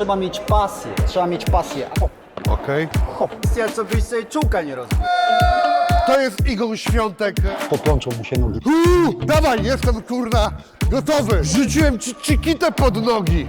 Trzeba mieć pasję, trzeba mieć pasję. Hop, Okej. hop. Kwestia, co byś sobie czułka nie rozbił. To jest Igor Świątek. Poplączą mu się nogi. Uuu, dawaj, jestem kurna gotowy. Rzuciłem ci cikitę pod nogi.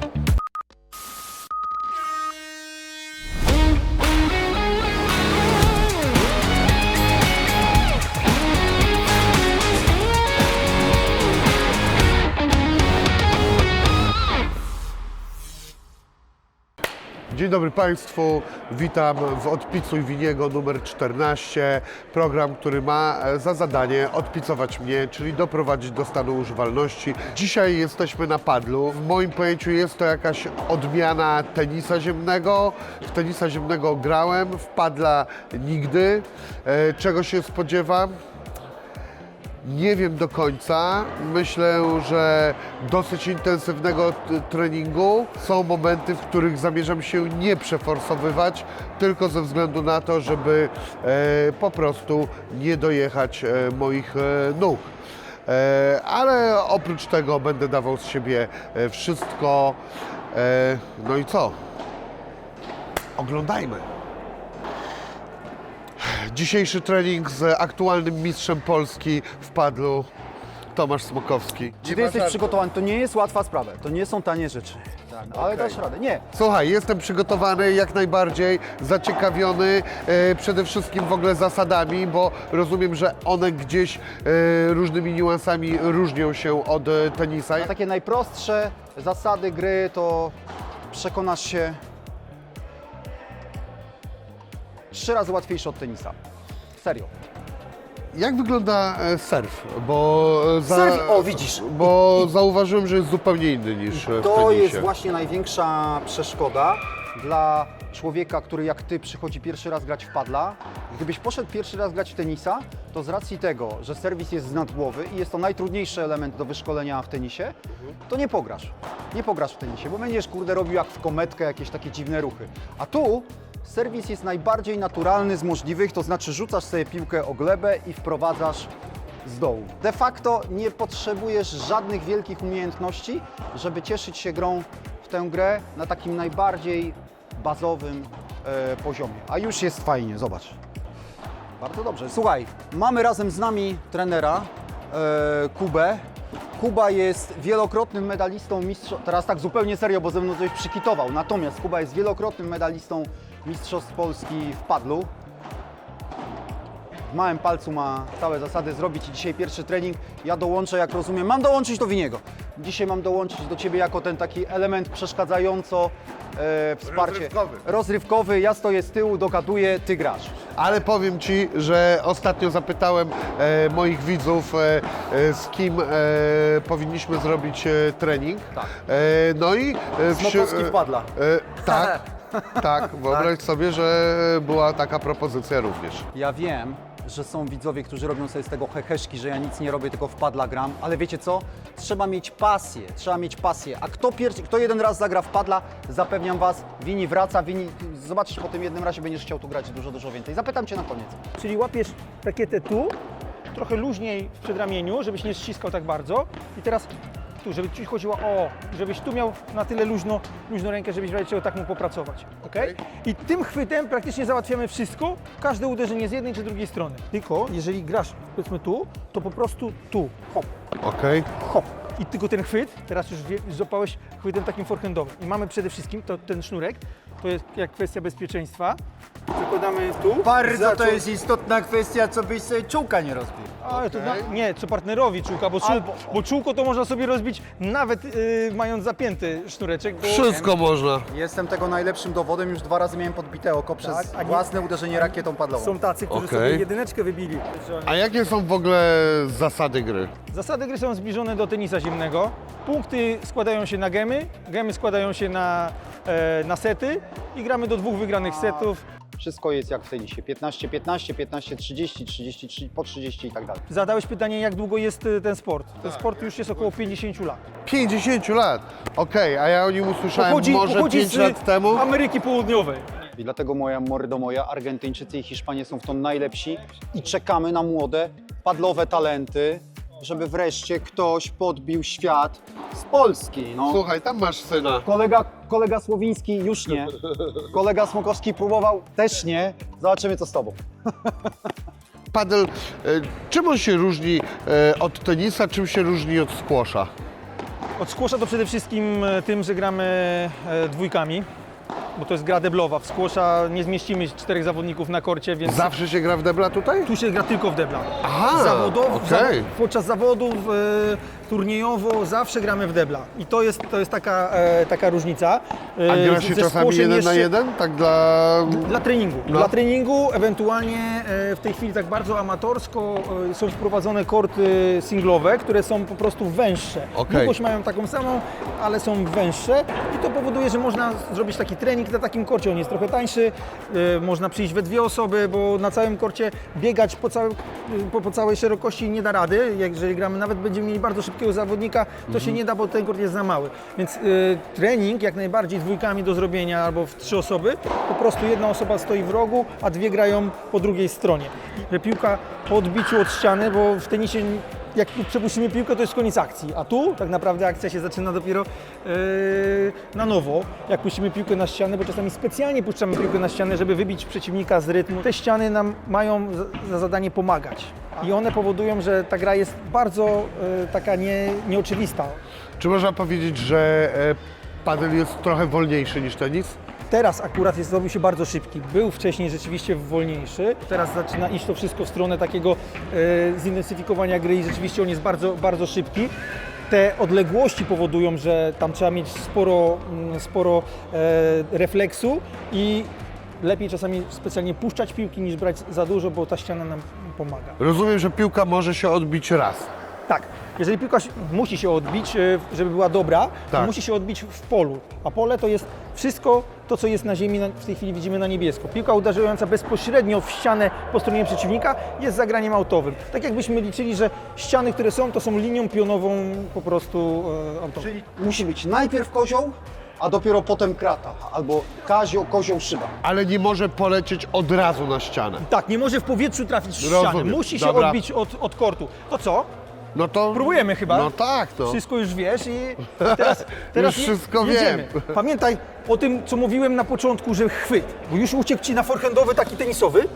Dzień dobry Państwu, witam w Odpicuj Winiego numer 14. Program, który ma e, za zadanie odpicować mnie, czyli doprowadzić do stanu używalności. Dzisiaj jesteśmy na padlu. W moim pojęciu jest to jakaś odmiana tenisa ziemnego. W tenisa ziemnego grałem, w padla nigdy. E, Czego się spodziewam? Nie wiem do końca. Myślę, że dosyć intensywnego treningu. Są momenty, w których zamierzam się nie przeforsowywać, tylko ze względu na to, żeby e, po prostu nie dojechać e, moich e, nóg. E, ale oprócz tego będę dawał z siebie e, wszystko. E, no i co? Oglądajmy. Dzisiejszy trening z aktualnym mistrzem Polski w padlu, Tomasz Smokowski. Czy ty jesteś przygotowany? To nie jest łatwa sprawa. To nie są tanie rzeczy. Ale Okej. dasz radę. Nie. Słuchaj, jestem przygotowany jak najbardziej, zaciekawiony e, przede wszystkim w ogóle zasadami, bo rozumiem, że one gdzieś e, różnymi niuansami różnią się od e, tenisa. Takie najprostsze zasady gry to przekonasz się trzy razy łatwiejsze od tenisa. Serio. Jak wygląda e, surf? Bo, e, za, Surf, o, widzisz. bo zauważyłem, że jest zupełnie inny niż e, w To tenisie. jest właśnie największa przeszkoda dla człowieka, który jak ty przychodzi pierwszy raz grać w padla. Gdybyś poszedł pierwszy raz grać w tenisa, to z racji tego, że serwis jest z nad głowy i jest to najtrudniejszy element do wyszkolenia w tenisie, to nie pograsz. Nie pograsz w tenisie, bo będziesz kurde robił jak w kometkę jakieś takie dziwne ruchy. A tu serwis jest najbardziej naturalny z możliwych, to znaczy rzucasz sobie piłkę o glebę i wprowadzasz z dołu. De facto nie potrzebujesz żadnych wielkich umiejętności, żeby cieszyć się grą w tę grę na takim najbardziej bazowym e, poziomie. A już jest fajnie, zobacz. Bardzo dobrze. Słuchaj, mamy razem z nami trenera e, Kubę. Kuba jest wielokrotnym medalistą mistrzostw, teraz tak zupełnie serio, bo ze mną coś przykitował. Natomiast Kuba jest wielokrotnym medalistą Mistrzostw Polski w padlu. W małym palcu ma całe zasady zrobić dzisiaj pierwszy trening. Ja dołączę, jak rozumiem, mam dołączyć do Winiego. Dzisiaj mam dołączyć do Ciebie jako ten taki element przeszkadzająco e, wsparcie. Rozrywkowy. Rozrywkowy. Ja stoję z tyłu, dogaduję, Ty grasz. Ale powiem Ci, że ostatnio zapytałem e, moich widzów, e, e, z kim e, powinniśmy zrobić e, trening. Tak. E, no i... E, wsi- Smokowski wpadla. E, tak, tak. Wyobraź sobie, że była taka propozycja również. Ja wiem, że są widzowie, którzy robią sobie z tego heheszki, że ja nic nie robię, tylko wpadla gram, ale wiecie co? Trzeba mieć pasję, trzeba mieć pasję. A kto, pierwszy, kto jeden raz zagra w padla, zapewniam Was, Wini wraca, Wini, zobaczysz po tym jednym razie, będziesz chciał tu grać dużo, dużo więcej. Zapytam Cię na koniec. Czyli łapiesz rakietę tu, trochę luźniej w przedramieniu, żebyś nie ściskał tak bardzo. I teraz tu, żeby ci chodziło o, żebyś tu miał na tyle luźno, luźną rękę, żebyś czego tak mógł popracować. ok? I tym chwytem praktycznie załatwiamy wszystko, każde uderzenie z jednej czy drugiej strony. Tylko jeżeli grasz powiedzmy tu, to po prostu tu. Hop, Okej? hop. I tylko ten chwyt, teraz już wie- złapałeś chwytem takim forehandowym. I mamy przede wszystkim to, ten sznurek, to jest jak kwestia bezpieczeństwa. Zakładamy tu. Bardzo to jest istotna kwestia, co byś sobie czułka nie rozbił. A, to na, nie, co partnerowi czółka, bo, czół, Albo- bo czółko to można sobie rozbić nawet y, mając zapięty sznureczek. Bo, Wszystko można. Jestem tego najlepszym dowodem, już dwa razy miałem podbite oko przez Tak, a nie- własne uderzenie rakietą padlową. Są tacy, którzy Okej. sobie jedyneczkę wybili. A jakie są w ogóle zasady gry? Zasady gry są zbliżone do tenisa ziemnego. Punkty składają się na gemy, gemy składają się na, e, na sety i gramy do dwóch wygranych setów. Wszystko jest jak w tenisie, 15-15, 15-30, 33, po 30 i tak dalej. Zadałeś pytanie, jak długo jest y, ten sport. Ten sport już jest około 50 lat. 50 lat. Okej, a ja o nim usłyszałem może pochodzi 5 z lat temu. Ameryki Południowej. I dlatego moja mordo moja, Argentyńczycy i Hiszpanie są w to najlepsi i czekamy na młode, padlowe talenty, żeby wreszcie ktoś podbił świat z Polski. No. Słuchaj, tam masz syna. Kolega, kolega Słowiński już nie. Kolega Smokowski próbował też nie. Zobaczymy co z tobą. Padel, e, czym on się różni e, od tenisa, czym się różni od squasha? Od squasha to przede wszystkim e, tym, że gramy e, dwójkami, bo to jest gra deblowa. W squasha nie zmieścimy czterech zawodników na korcie, więc Zawsze się gra w debla tutaj? tu się gra tylko w debla. Aha, Zawodowo, okej. za, podczas zawodów e, turniejowo zawsze gramy w debla. I to jest, to jest taka, e, taka różnica. E, A gra z- się ze czasami jeden na jeszcze- jeden? Tak dla... Dla treningu. No. Dla treningu, ewentualnie e, w tej chwili tak bardzo amatorsko e, są wprowadzone korty singlowe, które są po prostu węższe. Okej. Długość mają taką samą, ale są węższe i to powoduje, że można zrobić taki trening na takim korcie. On jest trochę tańszy, e, można przyjść we dwie osoby, bo na całym korcie biegać po, całym, po, po całej szerokości nie da rady. Jeżeli gramy, nawet będziemy mieli bardzo szybkiego zawodnika, to Mhm. się nie da, bo ten kort jest za mały. Więc e, trening jak najbardziej dwójkami do zrobienia albo w trzy osoby. Po prostu jedna osoba stoi w rogu, a dwie grają po drugiej stronie. Piłka po odbiciu od ściany, bo w tenisie jak przepuścimy piłkę, to jest koniec akcji. A tu tak naprawdę akcja się zaczyna dopiero yy, na nowo, jak puścimy piłkę na ścianę, bo czasami specjalnie puszczamy piłkę na ścianę, żeby wybić przeciwnika z rytmu. Te ściany nam mają za, za zadanie pomagać. I one powodują, że ta gra jest bardzo yy, taka nie, nieoczywista. Czy można powiedzieć, że e, padel jest trochę wolniejszy niż tenis? Teraz akurat jest, zrobił się bardzo szybki. Był wcześniej rzeczywiście wolniejszy. Teraz zaczyna iść to wszystko w stronę takiego e, zintensyfikowania gry i rzeczywiście on jest bardzo, bardzo szybki. Te odległości powodują, że tam trzeba mieć sporo, mm, sporo e, refleksu i lepiej czasami specjalnie puszczać piłki niż brać za dużo, bo ta ściana nam pomaga. Rozumiem, że piłka może się odbić raz. Tak, jeżeli piłka musi się odbić, e, żeby była dobra, to Tak. musi się odbić w polu. A pole to jest wszystko to, co jest na ziemi, w tej chwili widzimy na niebiesko. Piłka uderzająca bezpośrednio w ścianę po stronie przeciwnika jest zagraniem autowym. Tak jakbyśmy liczyli, że ściany, które są, to są linią pionową po prostu e, autową. Czyli musi być najpierw kozioł, a dopiero potem krata. Albo kazio, kozioł, szyba. Ale nie może polecieć od razu na ścianę. Tak, nie może w powietrzu trafić w ścianę, musi się Dobra. odbić od, od kortu. To co? No to... Próbujemy chyba. No tak, no. Wszystko już wiesz i teraz, teraz Już je- wszystko jedziemy. wiem. Pamiętaj o tym, co mówiłem na początku, że chwyt, bo już uciekł Ci na forehandowy taki tenisowy,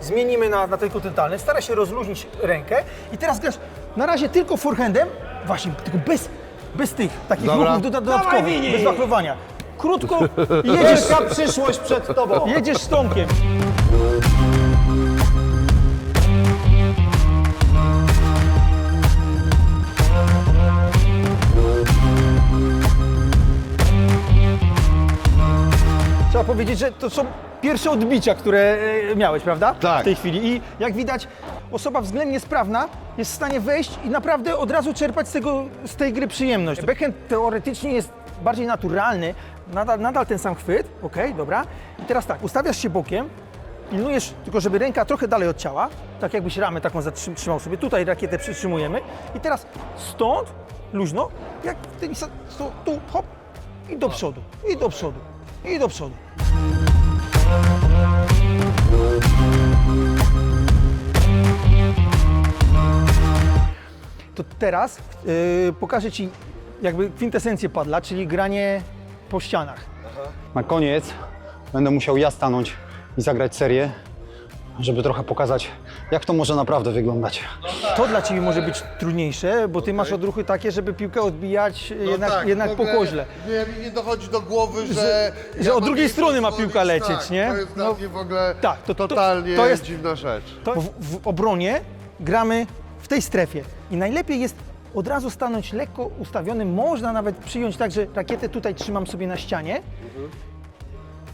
zmienimy na, na ten kontynentalny, stara się rozluźnić rękę i teraz grasz na razie tylko forehandem, właśnie, tylko bez, bez tych takich Dobra. ruchów doda- dodatkowych, Wini! bez wachlowania. Krótko i jedziesz, Wielka przyszłość przed tobą. jedziesz z Tomkiem. Trzeba powiedzieć, że to są pierwsze odbicia, które e, miałeś, prawda? Tak. W tej chwili. I jak widać, osoba względnie sprawna jest w stanie wejść i naprawdę od razu czerpać z, tego, z tej gry przyjemność. Backhand teoretycznie jest bardziej naturalny, nadal, nadal ten sam chwyt, ok, dobra. I teraz tak, ustawiasz się bokiem, pilnujesz tylko, żeby ręka trochę dalej od ciała, tak jakbyś ramę taką zatrzym- trzymał sobie, tutaj rakietę przytrzymujemy i teraz stąd, luźno, jak tenisa, tu, hop i do przodu, i do przodu, i do przodu. To teraz yy, pokażę Ci jakby kwintesencję padla, czyli granie po ścianach. Na koniec będę musiał ja stanąć i zagrać serię, żeby trochę pokazać, jak to może naprawdę wyglądać. To dla Ciebie może być trudniejsze, bo Ty masz odruchy takie, żeby piłkę odbijać jednak, tak, jednak po koźle. Nie, mi nie dochodzi do głowy, że... Że- że od mam drugiej jej strony ma pozwolić, piłka lecieć, tak, nie? To jest No, dla mnie w ogóle tak, to- to- totalnie to jest- dziwna rzecz. To w, w obronie gramy w tej strefie i najlepiej jest od razu stanąć lekko ustawionym. Można nawet przyjąć tak, że rakietę tutaj trzymam sobie na ścianie,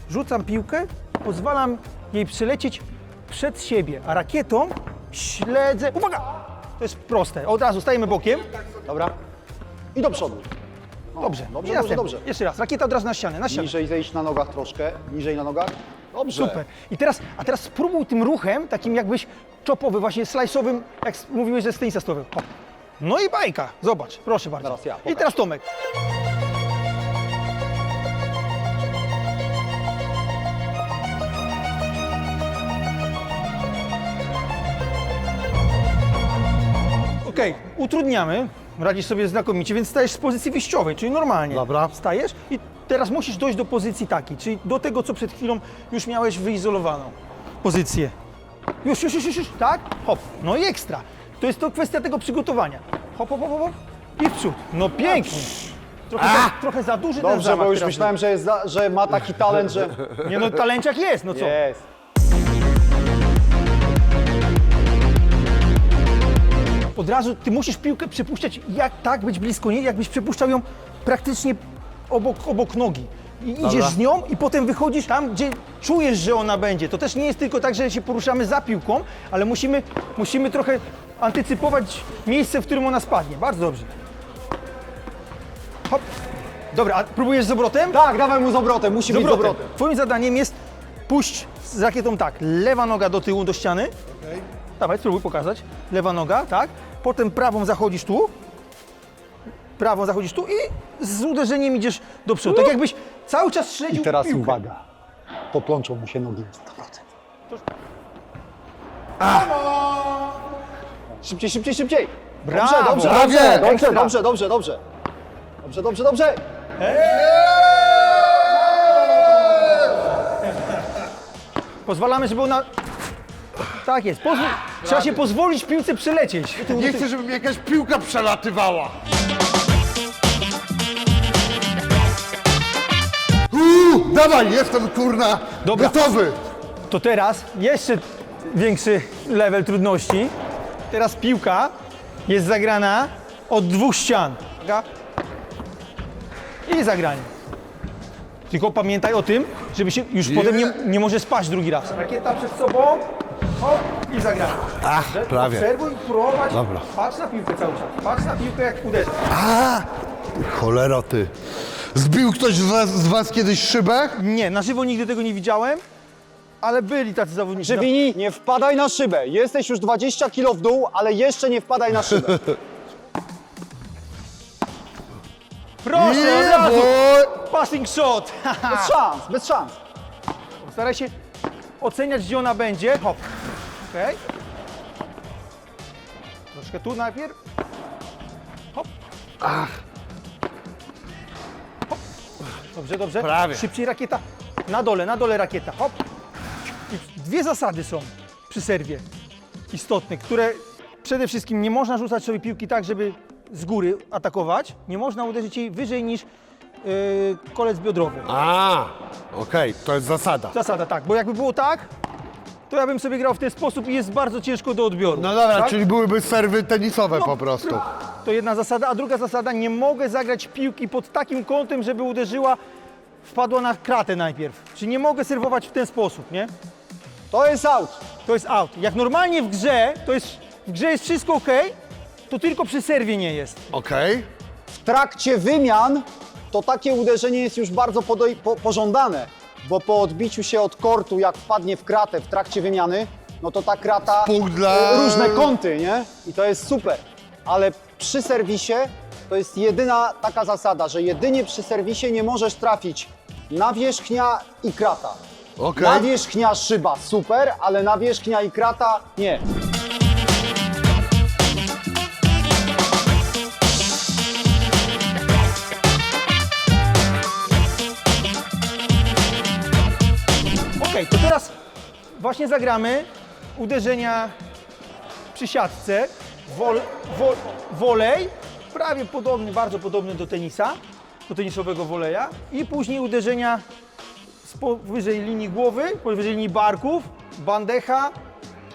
rzucam piłkę, pozwalam jej przylecieć przed siebie, a rakietą śledzę. Uwaga! To jest proste. Od razu stajemy bokiem. Dobra? I do przodu. Dobrze, dobrze, I dobrze, następny. dobrze. Jeszcze raz, rakieta od razu na ścianę, na ścianę. Niżej zejść na nogach troszkę, niżej na nogach. Dobrze. Super. I teraz, a teraz spróbuj tym ruchem, takim jakbyś czopowy, właśnie slajsowym, jak mówiłeś, że z tenisa. No i bajka. Zobacz, proszę bardzo. Teraz ja, I pokaż. teraz Tomek. Okej, utrudniamy. Radzisz sobie znakomicie, więc stajesz z pozycji wyjściowej, czyli normalnie. Dobra. Stajesz i teraz musisz dojść do pozycji takiej, czyli do tego, co przed chwilą już miałeś wyizolowaną pozycję. Już, już, już, już, już, tak? Hop. No i ekstra. To jest to kwestia tego przygotowania. Hop, hop, hop, hop, i w przód. No pięknie. Trochę, za, trochę za duży ten Dobrze, zamach bo już teraz myślałem, że, jest za, że ma taki talent, że... był. Nie no, talenciak jest, no co? Jest. Od razu ty musisz piłkę przepuszczać jak tak, być blisko niej, jakbyś przepuszczał ją praktycznie obok, obok nogi. I idziesz z nią i potem wychodzisz tam, gdzie czujesz, że ona będzie. To też nie jest tylko tak, że się poruszamy za piłką, ale musimy, musimy trochę antycypować miejsce, w którym ona spadnie. Bardzo dobrze. Hop. Dobra, a próbujesz z obrotem? Tak, dawaj mu z obrotem, musi Z być z obrotem. Twoim zadaniem jest pójść z rakietą tak, lewa noga do tyłu do ściany. Dawaj, spróbuj pokazać. Lewa noga, tak. Potem prawą zachodzisz tu. Prawą zachodzisz tu i z uderzeniem idziesz do przodu. Tak jakbyś cały czas śledził I teraz piłkę. uwaga. Poplączą mu się nogi. 100%. Szybciej, szybciej, szybciej. Brawo. Dobrze, dobrze, Brawie. dobrze, dobrze, dobrze, dobrze, dobrze. Dobrze, dobrze, dobrze. Pozwalamy, żeby ona... Tak jest. Pozwól... Trzeba się pozwolić piłce przelecieć. Nie chcę, żeby mi jakaś piłka przelatywała. Uuu, dawaj, jestem kurna Dobra. gotowy. To teraz jeszcze większy level trudności. Teraz piłka jest zagrana od dwóch ścian. Uwaga. I zagranie. Tylko pamiętaj o tym, żeby się już potem nie, nie może spaść drugi raz. Rakieta przed sobą. Hop, i zagranie. Ach, prawie. Obserwuj, prowadź. Dobra. Patrz na piłkę cały czas. Patrz na piłkę jak uderza. A, cholera ty. Zbił ktoś z was, z was kiedyś szybę? Nie, na żywo nigdy tego nie widziałem, ale byli tacy zawodnicy. Żywini, nie wpadaj na szybę. Jesteś już 20 kilo w dół, ale jeszcze nie wpadaj na szybę. Proszę, Nie, od razu. bo... Passing shot. Bez szans, bez szans. Staraj się oceniać, gdzie ona będzie. Hop. Okej. Troszkę tu najpierw. Hop. Hop. Dobrze, dobrze. Prawie. Szybciej rakieta. Na dole, na dole rakieta. Hop. I dwie zasady są przy serwie istotne, które przede wszystkim nie można rzucać sobie piłki tak, żeby z góry atakować. Nie można uderzyć jej wyżej niż yy, kolec biodrowy. A, okej, to jest zasada. Zasada, tak, bo jakby było tak, to ja bym sobie grał w ten sposób i jest bardzo ciężko do odbioru. No dobra, tak? czyli byłyby serwy tenisowe No, po prostu. To jedna zasada, a druga zasada, nie mogę zagrać piłki pod takim kątem, żeby uderzyła, wpadła na kratę najpierw. Czyli nie mogę serwować w ten sposób, nie? To jest out. To jest out. Jak normalnie w grze, to jest, w grze jest wszystko ok, to tylko przy serwie nie jest. Okej. W trakcie wymian to takie uderzenie jest już bardzo po, pożądane, bo po odbiciu się od kortu, jak wpadnie w kratę w trakcie wymiany, no to ta krata Punkt dla- różne kąty, nie? I to jest super. Ale przy serwisie to jest jedyna taka zasada, że jedynie przy serwisie nie możesz trafić nawierzchnia i krata. Okej. Nawierzchnia szyba super, ale nawierzchnia i krata nie. To teraz właśnie zagramy uderzenia przy siatce, wol, wol, wolej, prawie podobny, bardzo podobny do tenisa, do tenisowego woleja i później uderzenia z powyżej linii głowy, powyżej linii barków, bandecha,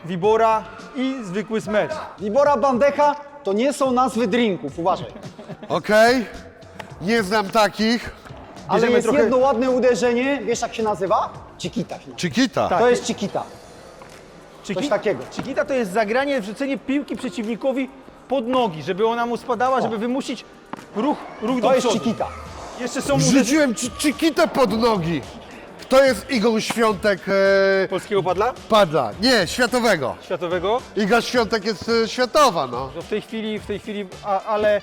wibora i zwykły smecz. Libora Bandecha to nie są nazwy drinków, uważaj. Okej. Nie znam takich. Ale Bierzemy jest trochę- jedno ładne uderzenie, wiesz jak się nazywa? Chiquita. Chiquita. Tak. To jest Chiquita. Coś takiego. Chiquita to jest zagranie, wrzucenie piłki przeciwnikowi pod nogi, żeby ona mu spadała, żeby wymusić ruch, ruch do To jest przodu. Chiquita. Jeszcze są uderzenia Wrzuciłem ci Chiquitę pod nogi. Kto jest Igą Świątek e, polskiego padla padla? Nie, światowego. światowego. Iga Świątek jest e, światowa, no. No w tej chwili, w tej chwili, a, ale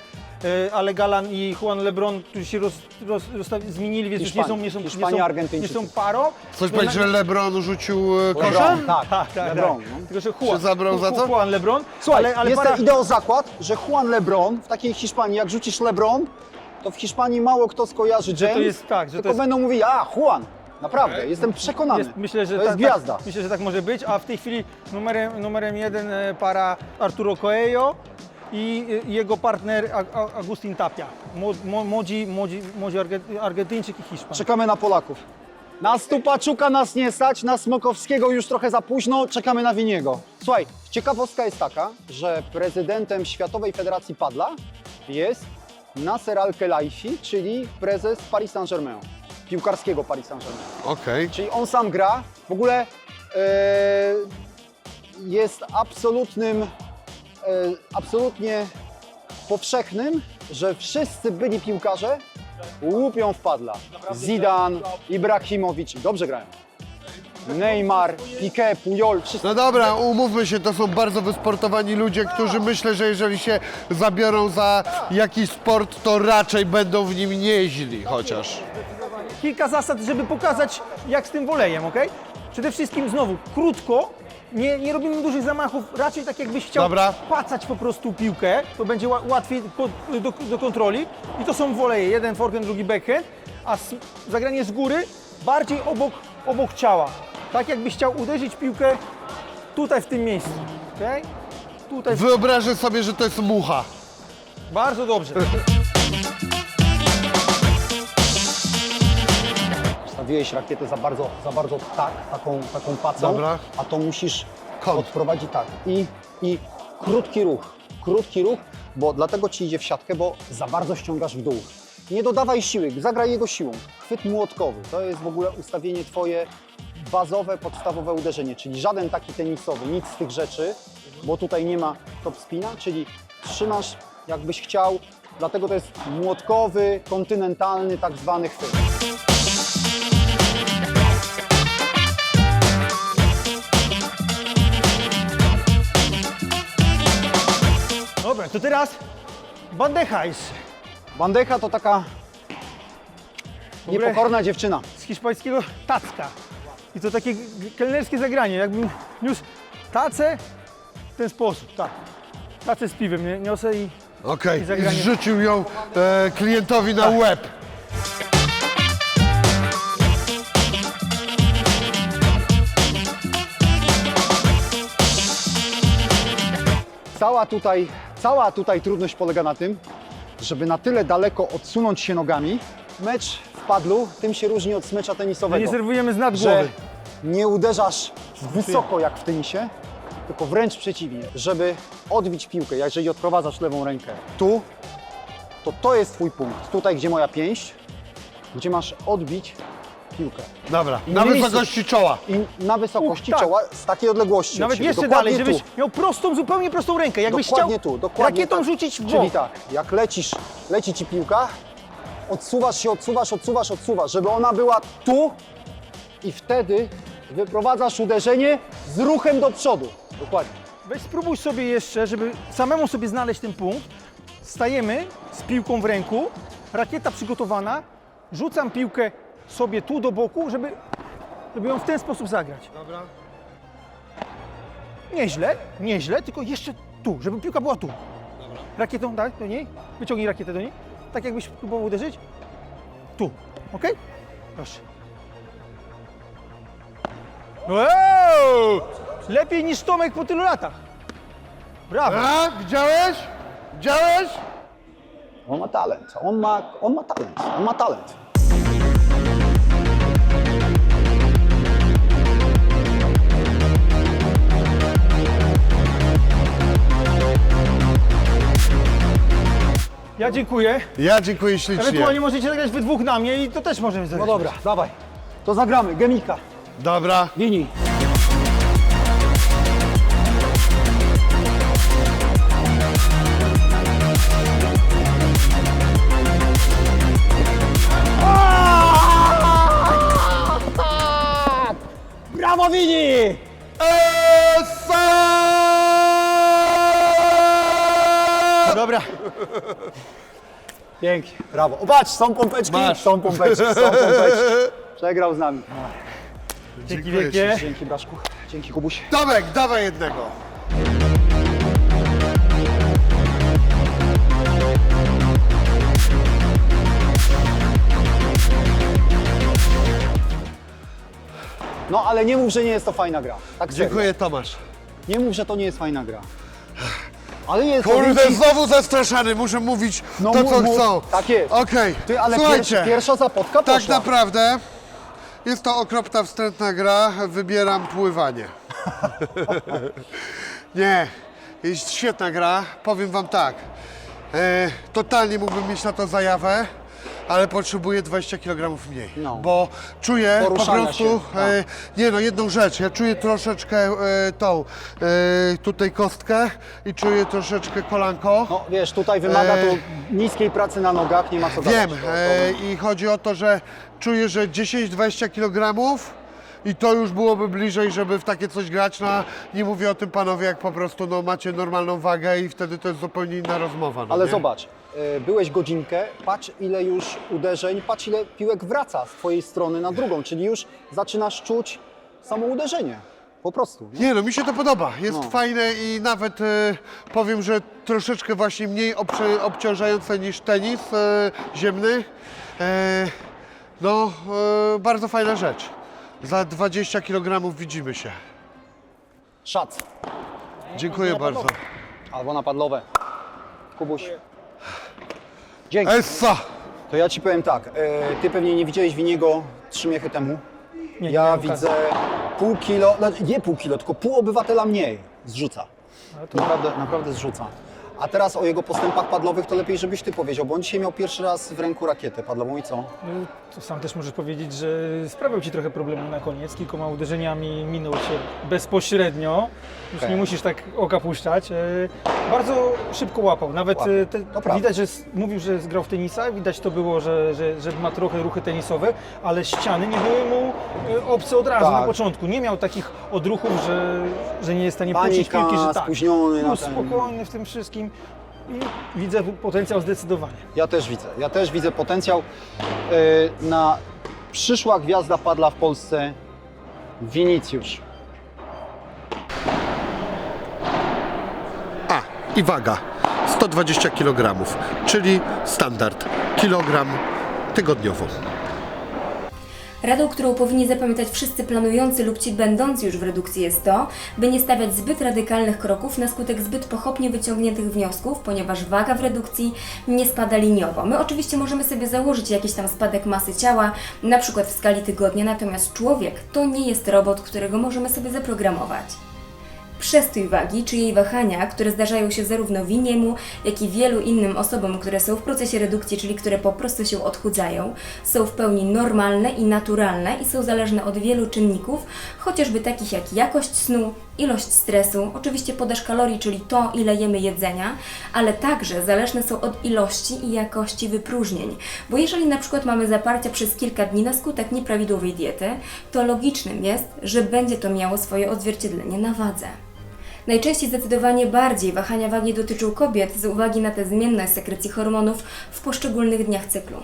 ale Galan i Juan Lebron, którzy się roz, roz, rozstawi- zmienili, więc już nie są, nie są, nie Hiszpanie, są, Argentyńczycy. nie są parą. Coś No, że LeBron rzucił e, kosza? LeBron, tak, Tak, tak, LeBron. tak. no. Tylko, że Juan, Się zabrał za co? Juan Lebron, Słuchaj, ale, ale jest para... ten ideo zakład, że Juan Lebron w takiej Hiszpanii, jak rzucisz Lebron, to w Hiszpanii mało kto skojarzy James, to jest tak, że to tylko jest- będą mówili, a Juan, naprawdę, jestem przekonany, Jest, myślę, że to jest tak, gwiazda. Tak, myślę, że tak może być, a w tej chwili numerem, numerem jeden e, para Arturo Coelho i jego partner Ag- Ag- Agustin Tapia. Młodzi, młodzi, młodzi Arge- Argentyńczyk i Hiszpan. Czekamy na Polaków. Na Stupaczuka nas nie stać, na Smokowskiego już trochę za późno, czekamy na Winiego. Słuchaj, ciekawostka jest taka, że prezydentem Światowej Federacji Padla jest Nasser Al-Khelaifi, czyli prezes Paris Saint-Germain, piłkarskiego Paris Saint-Germain. Okej. Czyli on sam gra. W ogóle e, jest absolutnym, absolutnie powszechnym, że wszyscy byli piłkarze łupią w padla. Zidane, Ibrahimowicz, dobrze grają. Neymar, Piqué, Puyol, wszyscy. No dobra, umówmy się, to są bardzo wysportowani ludzie, którzy myślę, że jeżeli się zabiorą za jakiś sport, to raczej będą w nim nieźli chociaż. Kilka zasad, żeby pokazać jak z tym wolejem, ok? Przede wszystkim znowu krótko, nie, nie robimy dużych zamachów, raczej tak jakbyś chciał Dobra. pacać po prostu piłkę, to będzie ła- łatwiej po, do, do kontroli i to są woleje, jeden forehand, drugi backhand, a s- zagranie z góry bardziej obok, obok ciała, tak jakbyś chciał uderzyć piłkę tutaj w tym miejscu, ok? Tutaj. Wyobrażę sobie, że to jest mucha. bardzo dobrze. Stawiłeś rakietę za bardzo, za bardzo tak, taką, taką pacą, Dobra. a to musisz Kąt. odprowadzić tak. I, I krótki ruch, krótki ruch, bo dlatego ci idzie w siatkę, bo za bardzo ściągasz w dół. Nie dodawaj siły, zagraj jego siłą. Chwyt młotkowy, to jest w ogóle ustawienie twoje bazowe, podstawowe uderzenie, czyli żaden taki tenisowy, nic z tych rzeczy, bo tutaj nie ma top spina, czyli trzymasz jakbyś chciał, dlatego to jest młotkowy, kontynentalny tak zwany chwyt. Dobra, to teraz bandeja jest Bandeja to taka ogóle- niepokorna dziewczyna. z hiszpańskiego tacka. I to takie g- kelnerskie zagranie, jakbym niósł tacę w ten sposób, tak. Tacę z piwem nie- niosę i Okej, I i zagranie. zrzucił ją e, klientowi na łeb. Cała tutaj, cała tutaj trudność polega na tym, żeby na tyle daleko odsunąć się nogami. Mecz w padlu tym się różni od mecza tenisowego, nie serwujemy z nad że głowy. nie uderzasz wysoko jak w tenisie, tylko wręcz przeciwnie, żeby odbić piłkę, jeżeli odprowadzasz lewą rękę tu, to to jest twój punkt. Tutaj, gdzie moja pięść, gdzie masz odbić piłkę. Dobra, I na miejscu- wysokości czoła. I na wysokości tak. czoła z takiej odległości. od Nawet siebie, jeszcze dokładnie dalej, żebyś tu. miał prostą, zupełnie prostą rękę, jakbyś dokładnie chciał tu, dokładnie rakietą tak. rzucić w Czyli bok. tak, jak lecisz, leci ci piłka, odsuwasz się, odsuwasz, odsuwasz, odsuwasz, żeby ona była tu i wtedy wyprowadzasz uderzenie z ruchem do przodu. Dokładnie. Weź spróbuj sobie jeszcze, żeby samemu sobie znaleźć ten punkt. Stajemy z piłką w ręku, rakieta przygotowana, rzucam piłkę sobie tu do boku, żeby, żeby ją w ten sposób zagrać. Dobra. Nieźle, nieźle, tylko jeszcze tu, żeby piłka była tu. Rakietą, tak, do niej. Wyciągnij rakietę do niej. Tak jakbyś próbował uderzyć. Tu, ok? Proszę. Wow! Lepiej niż Tomek po tylu latach. Brawo. A, widziałeś? Widziałeś? On ma talent, on ma, on ma talent, on ma talent. Ja dziękuję. Ja dziękuję ślicznie. Ewentualnie możecie zagrać wy dwóch na mnie i to też możemy No dobra, dawaj. To zagramy, Gemika, Dobra. Wini. Brawo, Wini! Esa! Dobra. Pięknie, brawo. O, patrz, są pompeczki, Masz. są pompeczki, są pompeczki. Przegrał z nami. Dzięki Dziękuję wielkie. Dzięki Braszku, dzięki Kubuś. Tomek, dawaj jednego. No ale nie mów, że nie jest to fajna gra. Tak serio. Dziękuję Tomasz. Nie mów, że to nie jest fajna gra. Ale jest powiem Kurde, ci- znowu zastraszany, muszę mówić No to, mów, co mów. chcą. Tak jest. Okej, Ty, ale słuchajcie, pierwsza, pierwsza zapotka tak poszła. naprawdę jest to okropna, wstrętna gra, wybieram pływanie. Nie, jest świetna gra, powiem wam tak, e, totalnie mógłbym mieć na to zajawę, ale potrzebuję 20 kg mniej, No. bo czuję po prostu, się, e, nie no, jedną rzecz, ja czuję troszeczkę e, tą, e, tutaj kostkę i czuję troszeczkę kolanko. No wiesz, tutaj wymaga to Eee. niskiej pracy na nogach, nie ma co Wiem gadać. To- to- e, i chodzi o to, że czuję, że 10-20 kg i to już byłoby bliżej, żeby w takie coś grać. No, nie mówię o tym panowie, jak po prostu no, macie normalną wagę i wtedy to jest zupełnie inna rozmowa. No, Ale nie? zobacz, byłeś godzinkę, patrz ile już uderzeń, patrz ile piłek wraca z twojej strony na drugą, czyli już zaczynasz czuć samo uderzenie. Po prostu. Nie? Nie no, mi się to podoba. Jest No. fajne i nawet e, powiem, że troszeczkę właśnie mniej obcze- obciążające niż tenis e, ziemny. E, no, e, bardzo fajna rzecz. Za 20 kg widzimy się. Szac. Dziękuję bardzo. Albo napadlowe. Kubuś. Dzięki. Essa! To ja ci powiem tak, e, ty pewnie nie widziałeś Winiego trzy miechy temu. Nie, nie Ja miałem widzę okazji. pół kilo, no, nie pół kilo, tylko pół obywatela mniej zrzuca. To- Naprawdę, naprawdę zrzuca. A teraz o jego postępach padlowych to lepiej, żebyś ty powiedział, bo on dzisiaj miał pierwszy raz w ręku rakietę padlową i co? No, to sam też możesz powiedzieć, że sprawiał Ci trochę problemu na koniec. Kilkoma uderzeniami minął się bezpośrednio. Już Okej. nie musisz tak oka puszczać. E, Bardzo szybko łapał. Nawet e, te, To prawda. widać, że s- mówił, że zgrał w tenisa. Widać to było, że, że, że ma trochę ruchy tenisowe, ale ściany nie były mu e, obce od razu Tak. na początku. Nie miał takich odruchów, że, że nie jest w stanie puścić Panika, piłki, że tak. spóźniony na Był ten- spokojny w tym wszystkim. I widzę potencjał zdecydowanie. Ja też widzę, ja też widzę potencjał e, na przyszła gwiazda padla w Polsce Winicjusz. A, i waga 120 kg, czyli standard kilogram tygodniowo. Radą, którą powinni zapamiętać wszyscy planujący lub ci będący już w redukcji jest to, by nie stawiać zbyt radykalnych kroków na skutek zbyt pochopnie wyciągniętych wniosków, ponieważ waga w redukcji nie spada liniowo. My oczywiście możemy sobie założyć jakiś tam spadek masy ciała, na przykład w skali tygodnia, natomiast człowiek to nie jest robot, którego możemy sobie zaprogramować. Przestój wagi, czy jej wahania, które zdarzają się zarówno winiemu, jak i wielu innym osobom, które są w procesie redukcji, czyli które po prostu się odchudzają, są w pełni normalne i naturalne i są zależne od wielu czynników, chociażby takich jak jakość snu, ilość stresu, oczywiście podaż kalorii, czyli to, ile jemy jedzenia, ale także zależne są od ilości i jakości wypróżnień. Bo jeżeli na przykład mamy zaparcia przez kilka dni na skutek nieprawidłowej diety, to logicznym jest, że będzie to miało swoje odzwierciedlenie na wadze. Najczęściej zdecydowanie bardziej wahania wagi dotyczą kobiet z uwagi na tę zmienność sekrecji hormonów w poszczególnych dniach cyklu.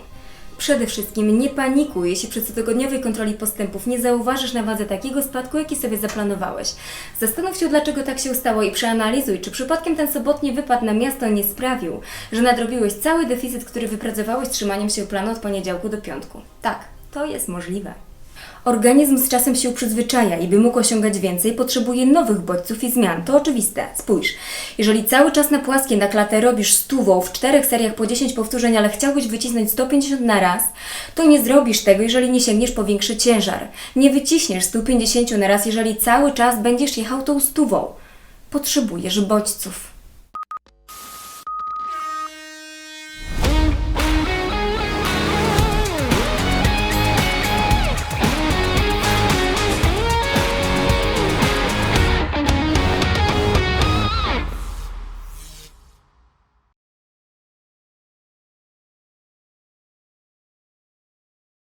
Przede wszystkim nie panikuj, jeśli przy cotygodniowej kontroli postępów nie zauważysz na wadze takiego spadku, jaki sobie zaplanowałeś. Zastanów się, dlaczego tak się stało i przeanalizuj, czy przypadkiem ten sobotni wypad na miasto nie sprawił, że nadrobiłeś cały deficyt, który wypracowałeś trzymaniem się planu od poniedziałku do piątku. Tak, to jest możliwe. Organizm z czasem się przyzwyczaja i by mógł osiągać więcej, potrzebuje nowych bodźców i zmian. To oczywiste. Spójrz, jeżeli cały czas na płaskie na klatę robisz stówą w czterech seriach po 10 powtórzeń, ale chciałbyś wycisnąć 150 na raz, to nie zrobisz tego, jeżeli nie sięgniesz po większy ciężar. Nie wyciśniesz 150 na raz, jeżeli cały czas będziesz jechał tą stówą. Potrzebujesz bodźców.